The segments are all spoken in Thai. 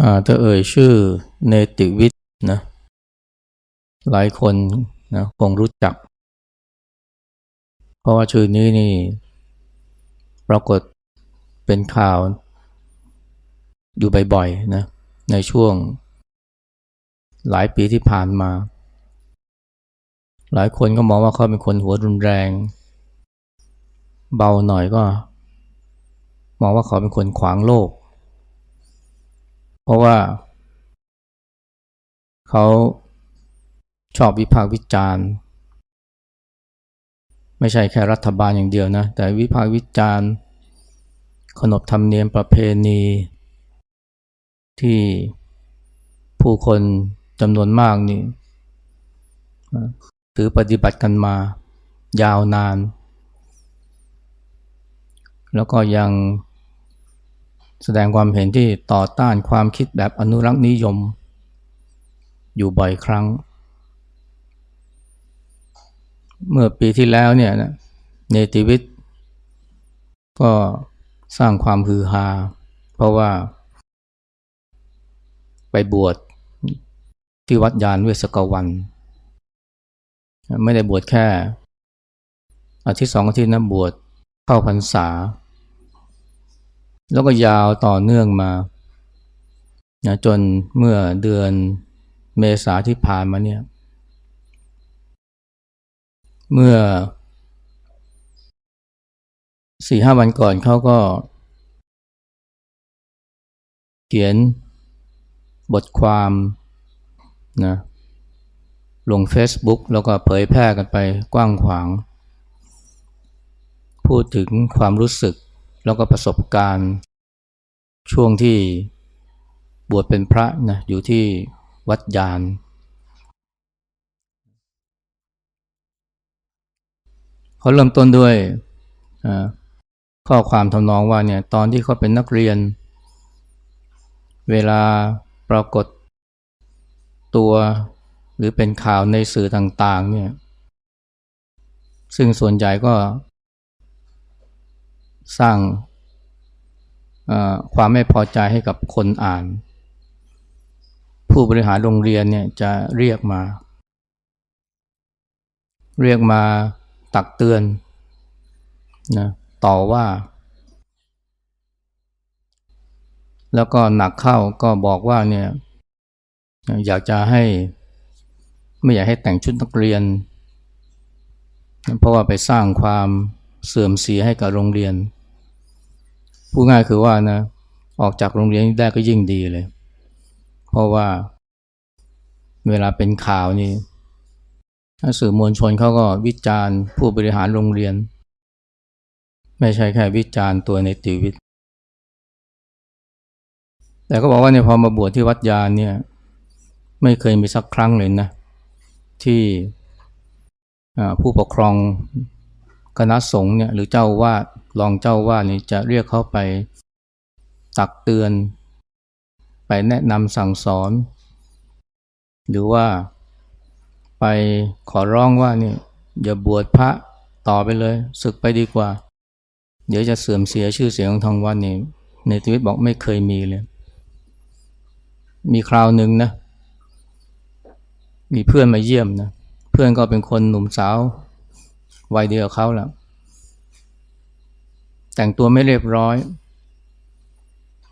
อ่าถ้าเอ่ยชื่อเนติวิทย์นะหลายคนนะคงรู้จัก เพราะว่าชื่อนี้นี่ปรากฏเป็นข่าวอยู่บ่อยๆนะในช่วงหลายปีที่ผ่านมา หลายคนก็มองว่าเขาเป็นคนหัวรุนแรง เบาหน่อยก็ มองว่าเขาเป็นคนขวางโลก เพราะว่าเขาชอบวิพากษ์วิจารณ์ ไม่ใช่แค่รัฐบาลอย่างเดียวนะ แต่วิพากษ์วิจารณ์ ขนบธรรมเนียมประเพณี ที่ผู้คนจำนวนมากนี่ถือปฏิบัติกันมายาวนาน แล้วก็ยัง แสดงความเห็นที่ต่อต้านความคิดแบบอนุรักษ์นิยม อยู่บ่อยครั้ง เมื่อปีที่แล้วเนี่ยเนติวิทย์ก็สร้างความฮือฮา เพราะว่า ไปบวชที่วัดยานเวสกวัน ไม่ได้บวชแค่อาทิตย์สองอาทิตย์นะบวชเข้าพรรษา แล้วก็ยาวต่อเนื่องมานะจนเมื่อเดือนเมษาที่ผ่านมาเนี่ย เมื่อสี่ห้าวันก่อนเขาก็ เขียนบทความนะลง Facebook แล้วก็เผยแพร่กันไปกว้างขวาง พูดถึงความรู้สึก แล้วก็ประสบการณ์ช่วงที่บวชเป็นพระนะอยู่ที่วัดยาน เขาเริ่มต้นด้วยข้อความทำนองว่าเนี่ยตอนที่เขาเป็นนักเรียน เวลาปรากฏตัวหรือเป็นข่าวในสื่อต่างๆเนี่ยซึ่งส่วนใหญ่ก็ สร้างความไม่พอใจให้กับคนอ่าน ผู้บริหารโรงเรียนเนี่ยจะเรียกมา เรียกมาตักเตือนนะต่อว่า แล้วก็หนักเข้าก็บอกว่าเนี่ยอยากจะให้ไม่อยากให้แต่งชุดนักเรียน เพราะว่าไปสร้างความเสื่อมเสียให้กับโรงเรียน ผู้ง่ายคือว่านะ ออกจากโรงเรียนได้ก็ยิ่งดีเลย เพราะว่าเวลาเป็นข่าวนี่สื่อมวลชนเขาก็วิจารณ์ผู้บริหารโรงเรียน ไม่ใช่แค่วิจารณ์ตัวในติวิทย์แต่ก็บอกว่าเนี่ยพอมาบวชที่วัดยานเนี่ย ไม่เคยมีสักครั้งเลยนะ ที่ผู้ปกครองคณะสงฆ์เนี่ยหรือเจ้าวาด รองเจ้าว่านี่จะเรียกเขาไปตักเตือน ไปแนะนำสั่งสอน หรือว่าไปขอร้องว่านี่อย่าบวชพระต่อไปเลยศึกไปดีกว่า เดี๋ยวจะเสื่อมเสียชื่อเสียงของทางวัดนี่ในชีวิตบอกไม่เคยมีเลย มีคราวหนึ่งนะ มีเพื่อนมาเยี่ยมนะ เพื่อนก็เป็นคนหนุ่มสาววัยเดียวกับเขาแหละ แต่งตัวไม่เรียบร้อย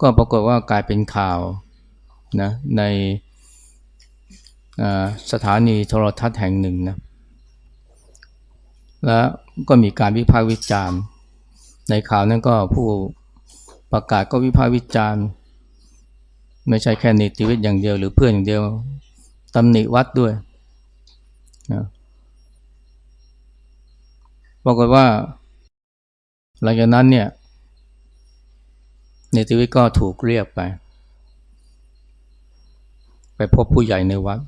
ก็ปรากฏว่ากลายเป็นข่าวนะในสถานีโทรทัศน์แห่งหนึ่งนะแล้วก็มีการวิพากษ์วิจารณ์ ในข่าวนั้นก็ผู้ประกาศก็วิพากษ์วิจารณ์ ไม่ใช่แค่นิติวิทย์อย่างเดียว หรือเพื่อนอย่างเดียวตำหนิวัดด้วยนะปรากฏว่า หลังจากนั้นเนี่ยเนติวิทย์ก็ถูกเรียกไป ไปพบผู้ใหญ่ในวัด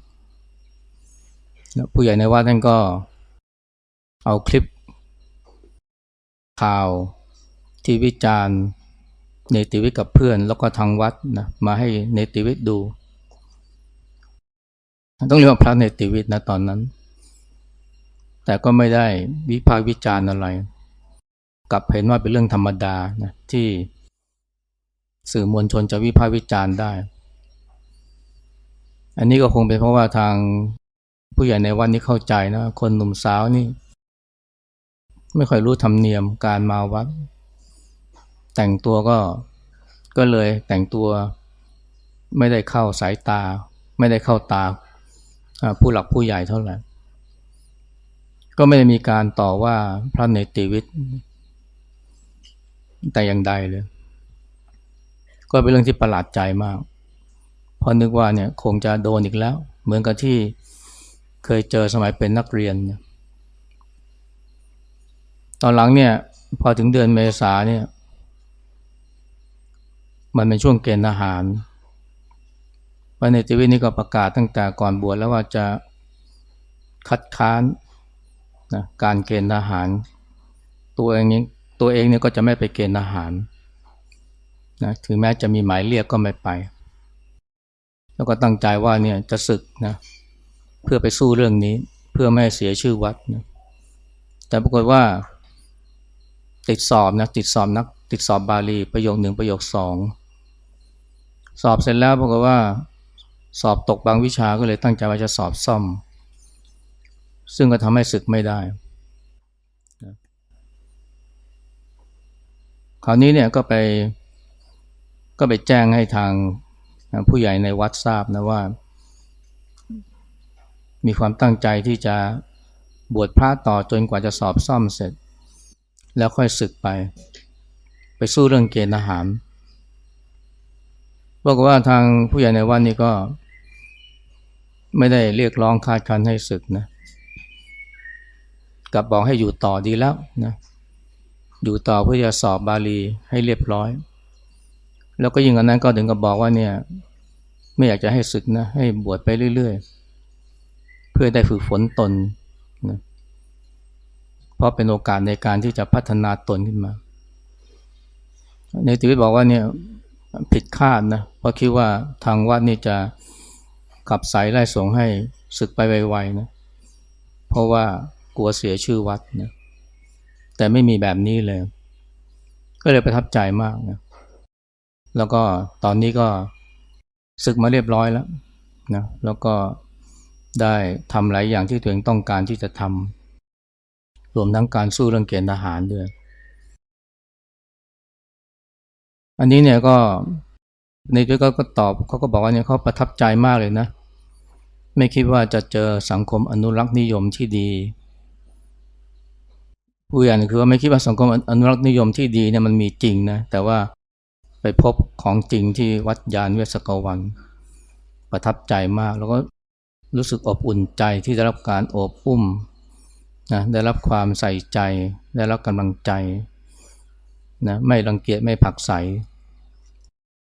ผู้ใหญ่ในวัดท่านก็เอาคลิปข่าวที่วิจารณ์เนติวิทย์กับเพื่อน แล้วก็ทางวัดนะมาให้เนติวิทย์ดู ต้องเรียกว่าพระเนติวิทย์นะตอนนั้น แต่ก็ไม่ได้วิพากษ์วิจารณ์อะไร กลับเห็นว่าเป็นเรื่องธรรมดานะที่สื่อมวลชนจะวิพากษ์วิจารณ์ได้ อันนี้ก็คงเป็นเพราะว่าทางผู้ใหญ่ในวัดนี้เข้าใจนะ คนหนุ่มสาวนี่ ไม่ค่อยรู้ธรรมเนียมการมาวัด แต่งตัวก็ก็เลยแต่งตัวไม่ได้เข้าสายตา ไม่ได้เข้าตาอ่าผู้หลักผู้ใหญ่เท่าไหร่ก็ไม่ได้มีการต่อว่าพระเนติวิทย์ แต่อย่างใดเลย ก็เป็นเรื่องที่ประหลาดใจมากเพราะนึกว่าเนี่ยคงจะโดนอีกแล้ว เหมือนกับที่เคยเจอสมัยเป็นนักเรียนเนี่ยตอนหลังเนี่ยพอถึงเดือนเมษาเนี่ย มันเป็นช่วงเกณฑ์ทหารพระเนติวินี่ก็ประกาศตั้งแต่ก่อนบวชแล้วว่าจะคัดค้านนะการเกณฑ์ทหาร ตัวเองนี้ ตัวเองเนี่ยก็จะไม่ไปเกณฑ์ทหารนะถึงแม้จะมีหมายเรียกก็ไม่ไป แล้วก็ตั้งใจว่าเนี่ยจะศึกนะเพื่อไปสู้เรื่องนี้เพื่อไม่ให้เสียชื่อวัดนะแต่ปรากฏว่า ติดสอบนะติดสอบนัก ติดสอบบาลีประโยคหนึ่งประโยคสองสอบเสร็จแล้วปรากฏว่า สอบตกบางวิชาก็เลยตั้งใจว่าจะสอบซ่อม ซึ่งก็ทำให้ศึกไม่ได้นะ คราวนี้เนี่ยก็ไปก็ไปแจ้งให้ทางผู้ใหญ่ในวัดทราบนะว่า มีความตั้งใจที่จะบวชพระต่อจนกว่าจะสอบซ่อมเสร็จ แล้วค่อยศึกไป ไปสู้เรื่องเกณฑ์ทหารบอกว่าทางผู้ใหญ่ในวัดนี้ก็ ไม่ได้เรียกร้องคาดคันให้ศึกนะกลับบอกให้อยู่ต่อดีแล้วนะ อยู่ต่อเพื่อจะสอบบาลีให้เรียบร้อย แล้วก็ยิ่งกว่านั้นก็ถึงกับบอกว่าเนี่ยไม่อยากจะให้ศึกนะให้บวชไปเรื่อย ๆ เพื่อได้ฝึกฝนตนนะเพราะเป็นโอกาสในการที่จะพัฒนาตนขึ้นมา ในติวิตบอกว่าเนี่ยผิดคาดนะเพราะคิดว่าทางวัดนี่จะขับสายไล่ส่งให้ศึกไปไวๆนะเพราะว่ากลัวเสียชื่อวัดนะ แต่ไม่มีแบบนี้เลย ก็เลยประทับใจมากนะแล้วก็ตอนนี้ก็ศึกมาเรียบร้อยแล้วนะแล้วก็ได้ทำหลายอย่างที่ตัวเองต้องการที่จะทำรวมทั้งการสู้เรื่องเกณฑ์ทหารด้วยอันนี้เนี่ยก็ในด้วยก็ตอบเขาก็บอกว่าเนี่ยเขาประทับใจมากเลยนะ ไม่คิดว่าจะเจอสังคมอนุรักษ์นิยมที่ดี ผู้อย่างคือว่าไม่คิดว่าสังคมอนุรักษ์นิยมที่ดีเนี่ยมันมีจริงนะแต่ว่าไปพบของจริงที่วัดยานเวสกวัน ประทับใจมาก แล้วก็รู้สึกอบอุ่นใจที่ได้รับการโอบอุ้มนะได้รับความใส่ใจ ได้รับกำลังใจนะไม่รังเกียจไม่ผักใส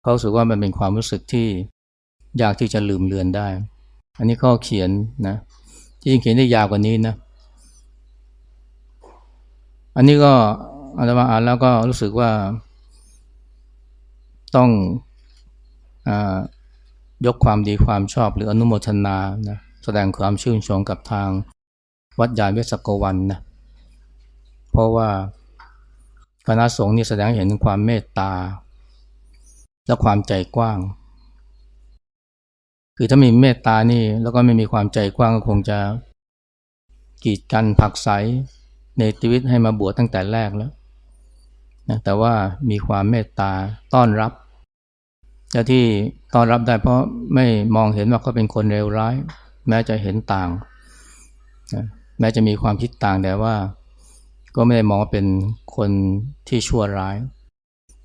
เขาสึกว่ามันเป็นความรู้สึกที่ยากที่จะลืมเลือนได้ อันนี้เขาเขียนนะที่จริงเขียนได้ยาวกว่านี้นะ อันนี้ก็อาตมาอ่านแล้วก็รู้สึกว่าต้องอยกความดีความชอบหรืออนุโมทนานะแสดงความชื่นชมกับทางวัดยานเวสกวันนะเพราะว่าคณะสงฆ์นี่แสดงเห็นถึงความเมตตา และความใจกว้าง คือถ้ามีเมตตานี่แล้วก็ไม่มีความใจกว้างก็คงจะกีดกันผักใส ในชีวิตให้มาบวชตั้งแต่แรกแล้วนะแต่ว่ามีความเมตตาต้อนรับและที่ต้อนรับได้เพราะไม่มองเห็นว่าเขาเป็นคนเลวร้าย แม้จะเห็นต่างนะแม้จะมีความคิดต่างแต่ว่า ก็ไม่ได้มองว่าเป็นคนที่ชั่วร้าย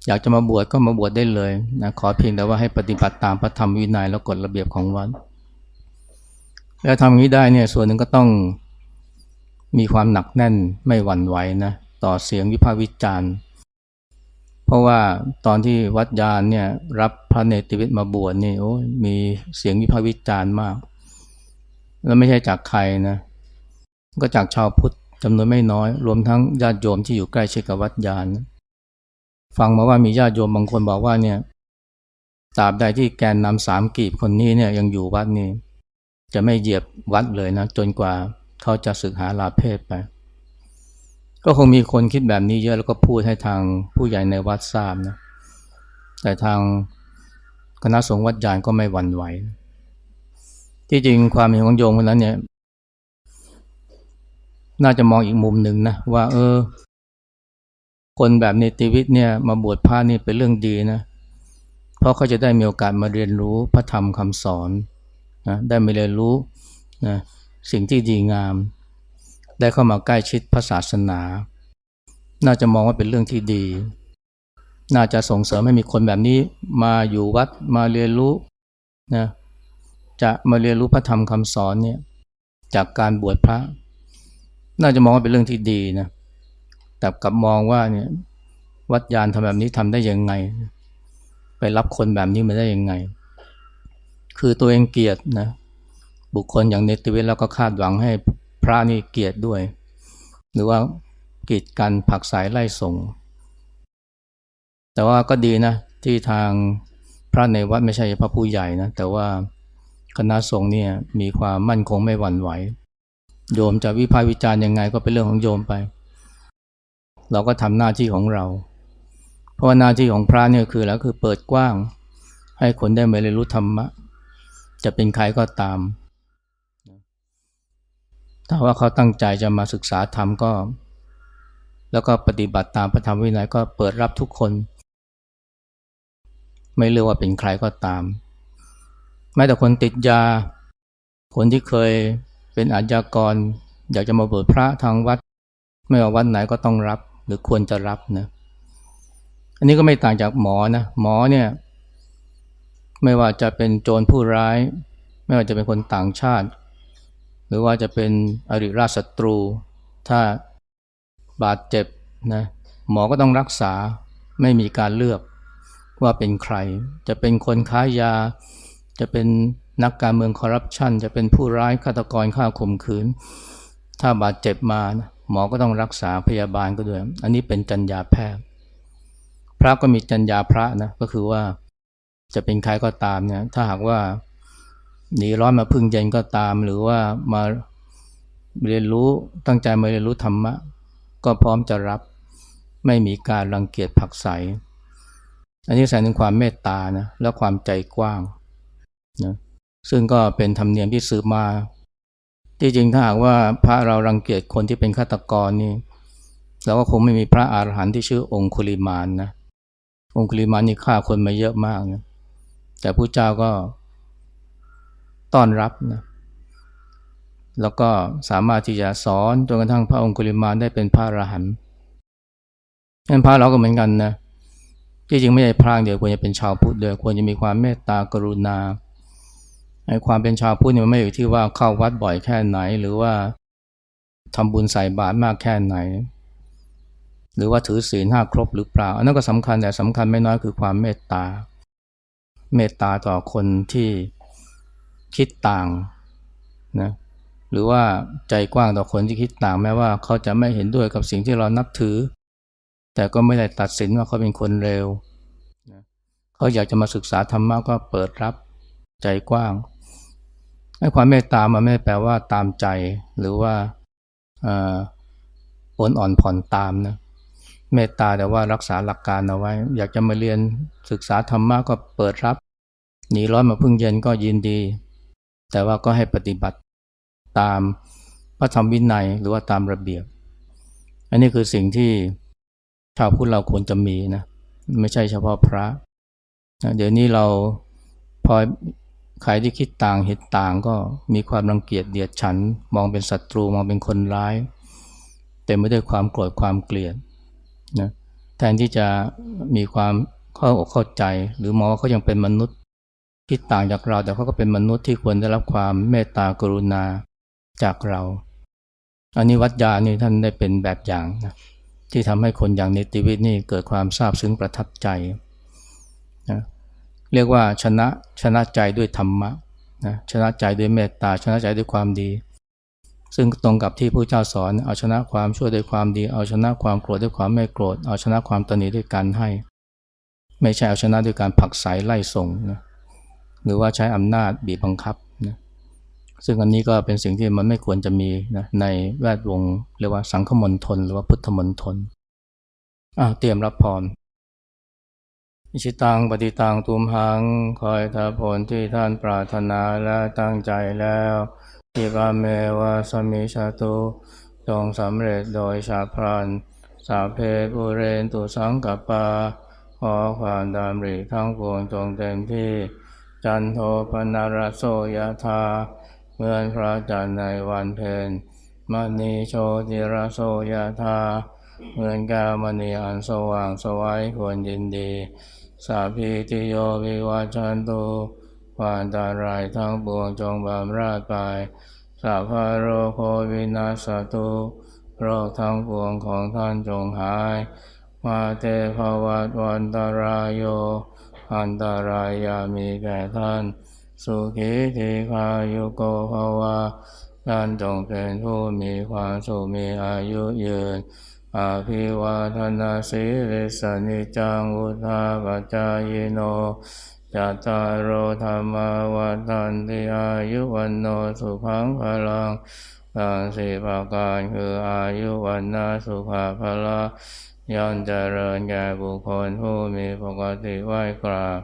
อยากจะมาบวชก็มาบวชได้เลยนะขอเพียงแต่ว่าให้ปฏิบัติตามพระธรรมวินัยและกฎระเบียบของวัดแล้วทำอย่างนี้ได้เนี่ยส่วนหนึ่งก็ต้อง มีความหนักแน่นไม่หวั่นไหวนะต่อเสียงวิพากษ์วิจารณ์ เพราะว่าตอนที่วัดยานเนี่ยรับพระเนติวิทย์มาบวชนี่โอ้มีเสียงวิพากษ์วิจารณ์มาก แล้วไม่ใช่จากใครนะ ก็จากชาวพุทธจำนวนไม่น้อย รวมทั้งญาติโยมที่อยู่ใกล้ชิดกับวัดยาน ฟังมาว่ามีญาติโยมบางคนบอกว่าเนี่ยตราบใดที่แกนนำสามกีบคนนี้เนี่ยยังอยู่วัดนี้จะไม่เหยียบวัดเลยนะ จนกว่า เขาจะศึกหาลาเพศไป ก็คงมีคนคิดแบบนี้เยอะแล้วก็พูดให้ทางผู้ใหญ่ในวัดทราบนะ แต่ทางคณะสงฆ์วัดยานก็ไม่หวั่นไหว ที่จริงความเห็นของโยมคนนั้นเนี่ย น่าจะมองอีกมุมหนึ่งนะว่า เออ คนแบบเนติวิทย์เนี่ย มาบวชพระนี่เป็นเรื่องดีนะเพราะเขาจะได้มีโอกาสมาเรียนรู้พระธรรมคำสอนนะได้มาเรียนรู้นะ สิ่งที่ดีงาม ได้เข้ามาใกล้ชิดพระศาสนา น่าจะมองว่าเป็นเรื่องที่ดี น่าจะส่งเสริมให้มีคนแบบนี้มาอยู่วัดมาเรียนรู้นะจะมาเรียนรู้พระธรรมคำสอนเนี่ยจากการบวชพระ น่าจะมองว่าเป็นเรื่องที่ดีนะแต่กลับมองว่าเนี่ยวัดยานทำแบบนี้ทำได้ยังไง ไปรับคนแบบนี้มาได้ยังไง คือตัวเองเกลียดนะ บุคคลอย่างเนติเวทแล้วก็คาดหวังให้พระนี่เกียดด้วย หรือว่ากีดกันผักสายไล่ส่ง แต่ว่าก็ดีนะ ที่ทางพระในวัดไม่ใช่พระผู้ใหญ่นะ แต่ว่าคณะสงฆ์เนี่ยมีความมั่นคงไม่หวั่นไหว โยมจะวิพากษ์วิจารณ์ยังไงก็เป็นเรื่องของโยมไป เราก็ทำหน้าที่ของเรา เพราะว่าหน้าที่ของพระเนี่ยคือแล้วคือเปิดกว้าง ให้คนได้มาเรียนรู้ธรรมะ จะเป็นใครก็ตาม ถ้าว่าเขาตั้งใจจะมาศึกษาธรรมก็ แล้วก็ปฏิบัติตามพระธรรมวินัยก็เปิดรับทุกคน ไม่เลือกว่าเป็นใครก็ตาม แม้แต่คนติดยา คนที่เคยเป็นอาญากร อยากจะมาเบิดพระทางวัด ไม่ว่าวัดไหนก็ต้องรับ หรือควรจะรับนะอันนี้ก็ไม่ต่างจากหมอนะหมอเนี่ยไม่ว่าจะเป็นโจรผู้ร้าย ไม่ว่าจะเป็นคนต่างชาติ หรือว่าจะเป็นอริราชศัตรู ถ้าบาดเจ็บนะหมอก็ต้องรักษาไม่มีการเลือกว่าเป็นใคร จะเป็นคนค้ายา จะเป็นนักการเมืองคอร์รัปชันจะเป็นผู้ร้ายฆาตกรฆ่าข่มขืน ถ้าบาดเจ็บมานะหมอก็ต้องรักษาพยาบาลก็ด้วย อันนี้เป็นจรรยาแพทย์ พระก็มีจรรยาพระนะก็คือว่าจะเป็นใครก็ตามเนี่ยถ้าหากว่า หนีร้อนมาพึ่งเย็นก็ตาม หรือว่ามาเรียนรู้ตั้งใจมาเรียนรู้ธรรมะ ก็พร้อมจะรับไม่มีการรังเกียจผักใส อันนี้แสดงถึงความเมตตานะและความใจกว้างนะซึ่งก็เป็นธรรมเนียมที่สืบมา ที่จริงถ้าหากว่าพระเรารังเกียจคนที่เป็นฆาตกรนี่เราก็คงไม่มีพระอาหารหันต์ที่ชื่อองคุลิมานนะองคุลิมานนี่ฆ่าคนมาเยอะมากนะแต่พระเจ้าก็ ต้อนรับนะแล้วก็สามารถที่จะสอนจนกระทั่งพระองคุลิมานได้เป็นพระอรหันต์งั้นพระเราก็เหมือนกันนะที่จริงไม่ใช่พระเดียวควรจะเป็นชาวพุทธเดียวควรจะมีความเมตตากรุณาไอ้ความเป็นชาวพุทธเนี่ยมันไม่อยู่ที่ว่าเข้าวัดบ่อยแค่ไหน หรือว่าทำบุญใส่บาตรมากแค่ไหน หรือว่าถือศีลห้าครบหรือเปล่า อันนั้นก็สำคัญแต่สำคัญไม่น้อยคือความเมตตา เมตตาต่อคนที่ คิดต่างนะหรือว่าใจกว้างต่อคนที่คิดต่างแม้ว่าเขาจะไม่เห็นด้วยกับสิ่งที่เรานับถือ แต่ก็ไม่ได้ตัดสินว่าเขาเป็นคนเร็วนะเขาอยากจะมาศึกษาธรรมะก็เปิดรับใจกว้างให้ความเมตตามันไม่แปลว่าตามใจ หรือว่าอ่อนอ่อนผ่อนตามนะเมตตาแต่ว่ารักษาหลักการเอาไว้ อยากจะมาเรียนศึกษาธรรมะก็เปิดรับหนีร้อนมาพึ่งเย็นก็ยินดี แต่ว่าก็ให้ปฏิบัติตามพระธรรมวินัยหรือว่าตามระเบียบ อันนี้คือสิ่งที่ชาวพุทธเราควรจะมีนะไม่ใช่เฉพาะพระนะเดี๋ยวนี้เราพอใครที่คิดต่างเห็นต่างก็มีความรังเกียจเดียดฉัน มองเป็นศัตรูมองเป็นคนร้ายเต็มไปด้วยความโกรธความเกลียดนะแทนที่จะมีความเข้าอกเข้าใจ หรือมองว่าเขายังเป็นมนุษย์ คิดต่างจากเรา แต่เขาก็เป็นมนุษย์ที่ควรได้รับความเมตตากรุณาจากเรา อันนี้วัดยานี่ท่านได้เป็นแบบอย่างนะที่ทำให้คนอย่างนิติวิทย์นี่เกิดความซาบซึ้งประทับใจนะเรียกว่าชนะชนะใจด้วยธรรมะนะชนะใจด้วยเมตตาชนะใจด้วยความดี ซึ่งตรงกับที่พระเจ้าสอนเอาชนะความชั่วด้วยความดี เอาชนะความโกรธด้วยความไม่โกรธเอาชนะความตนีด้วยการให้ ไม่ใช่เอาชนะด้วยการผลักไสไล่ส่งนะ หรือว่าใช้อำนาจบีบบังคับนะซึ่งอันนี้ก็เป็นสิ่งที่มันไม่ควรจะมีนะในแวดวงเรียกว่าสังคมนทนหรือว่าพุทธมนทนอ่าเตรียมรับพรอิชิตังปฏิตังตุมหัง คอยทัผลที่ท่านปรารถนาและตั้งใจแล้วอิกาเมวะสมิชาตุจงสำเร็จโดยชาพลันสาเพปุเรนตุสังกปา ขอความดำริทั้งปวงจงเต็มที่ จันโทปนารโสยธาเหมือนพระจันทร์ในวันเพ็ญมณีโชติรโสยธาเหมือนแก้วมณีอันสว่างสวัยควรยินดี สาพีติโยวิวัชชันตุความตารายทั้งปวงจงบำราดไปสัพพะโรโควินาสตุโรคทั้งปวงของท่านจงหาย มาเตภวัตวันตรายโย อันตรายามีแก่ท่าน สุขีทีคายุโกภาวะท่านจงเป็นผู้มีความสุขมีอายุยืนอาภิวาทนาสีริสนิจังุทาปจายโนจัตตารโอธรรมวัฏันติอายุวันโนสุขังพลังทั้งสีประการคืออายุวันนาสุขะพละ ย่อมเจริญแก่บุคคลผู้มีปกติไหวกราบ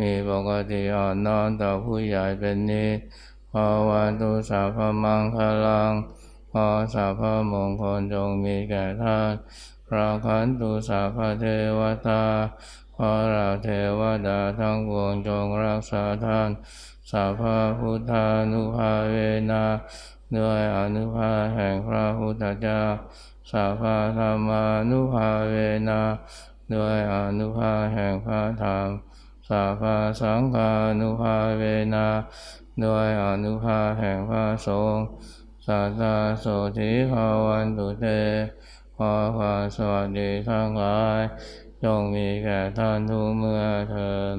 มีปกติอ่อนน้อมต่อผู้ใหญ่เป็นนิสภาวันตุสัพมังคลังขอสัพมงคลจงมีแก่ท่านพระคันตุสัพเทวตาขอเราเทวดาทั้งปวงจงรักษาท่านสัพพพุทธานุภาเวนะด้วยอนุภาแห่งพระพุทธเจ้า สัพพธรรมานุภาเวนะด้วยอนุภาแห่งพระธรรมสัพพสังฆานุภาเวนะด้วยอนุภาแห่งพระสงฆ์สัตตาโสธิภาวันตุเตขอความสวัสดีทั้งหลายจงมีแก่ท่านทุกเมื่อเทิน